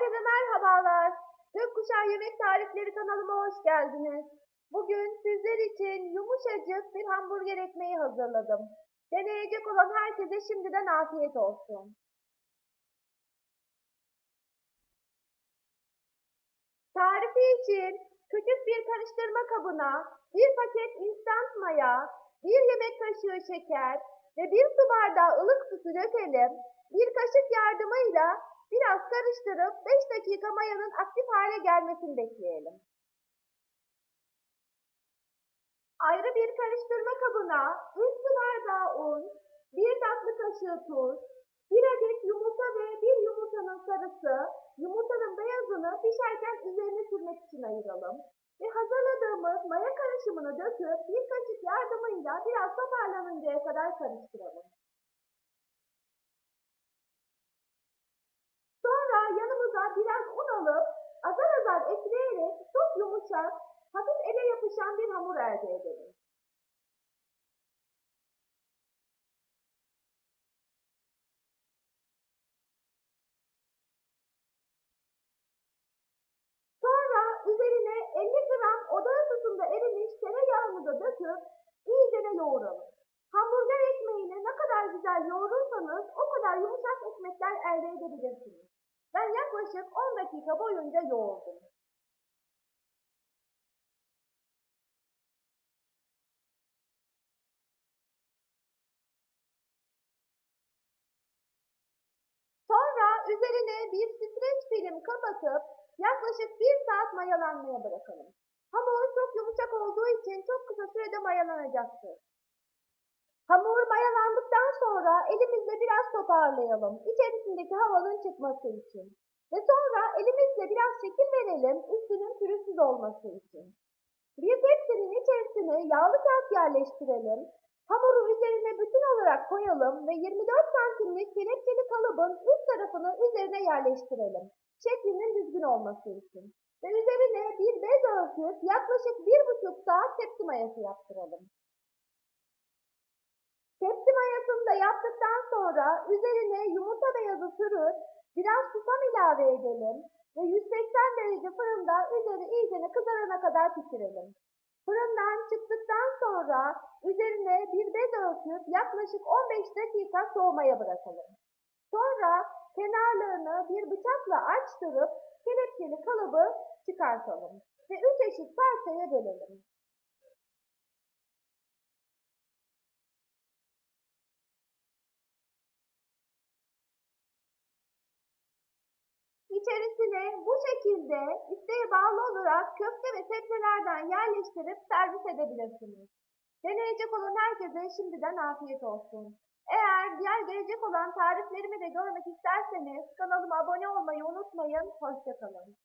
Herkese merhabalar. Gökkuşağı Yemek Tarifleri kanalıma hoş geldiniz. Bugün sizler için yumuşacık bir hamburger ekmeği hazırladım. Deneyecek olan herkese şimdiden afiyet olsun. Tarifi için küçük bir karıştırma kabına bir paket instant maya, bir yemek kaşığı şeker ve bir su bardağı ılık sütü dökelim. Bir kaşık yardımıyla biraz karıştırıp 5 dakika mayanın aktif hale gelmesini bekleyelim. Ayrı bir karıştırma kabına 3 su bardağı un, 1 tatlı kaşığı tuz, 1 adet yumurta ve 1 yumurtanın sarısı, yumurtanın beyazını pişerken üzerine sürmek için ayıralım. Ve hazırladığımız maya karışımını döküp bir kaşık yardımıyla biraz toparlanıncaya kadar karıştıralım. Yanımıza biraz un alıp azar azar ekleyerek çok yumuşak, hafif ele yapışan bir hamur elde edelim. Sonra üzerine 50 gram oda ısısında erimiş tereyağını da döküp iyicene yoğuralım. Hamburger ekmeğini ne kadar güzel yoğurursanız o kadar yumuşak ekmekler elde edebilirsiniz. Ben yaklaşık 10 dakika boyunca yoğurdum. Sonra üzerine bir streç film kapatıp yaklaşık 1 saat mayalanmaya bırakalım. Hamur çok yumuşak olduğu için çok kısa sürede mayalanacaktır. Hamur mayalandıktan sonra elimizle biraz toparlayalım. İçerisindeki havanın çıkması için. Ve sonra elimizle biraz şekil verelim üstünün pürüzsüz olması için. Bir tepsinin içerisine yağlı kağıt yerleştirelim. Hamuru üzerine bütün olarak koyalım ve 24 santimlik kelepçeli kalıbın üst tarafını üzerine yerleştirelim. Şeklinin düzgün olması için. Ve üzerine bir bez örtüp yaklaşık bir buçuk saat tepsi mayası yaptıralım. Tepsi mayasını da yaptıktan sonra üzerine yumurta beyazı sürüp biraz susam ilave edelim ve 180 derece fırında üzeri iyicene kızarana kadar pişirelim. Fırından çıktıktan sonra üzerine bir bez örtüp yaklaşık 15 dakika soğumaya bırakalım. Sonra kenarlarını bir bıçakla açtırıp kelepçeli kalıbı çıkartalım ve üç eşit parçaya bölelim. İçerisine bu şekilde isteğe bağlı olarak köfte ve sebzelerden yerleştirip servis edebilirsiniz. Deneyecek olan herkese şimdiden afiyet olsun. Eğer diğer gelecek olan tariflerimi de görmek isterseniz kanalıma abone olmayı unutmayın. Hoşçakalın.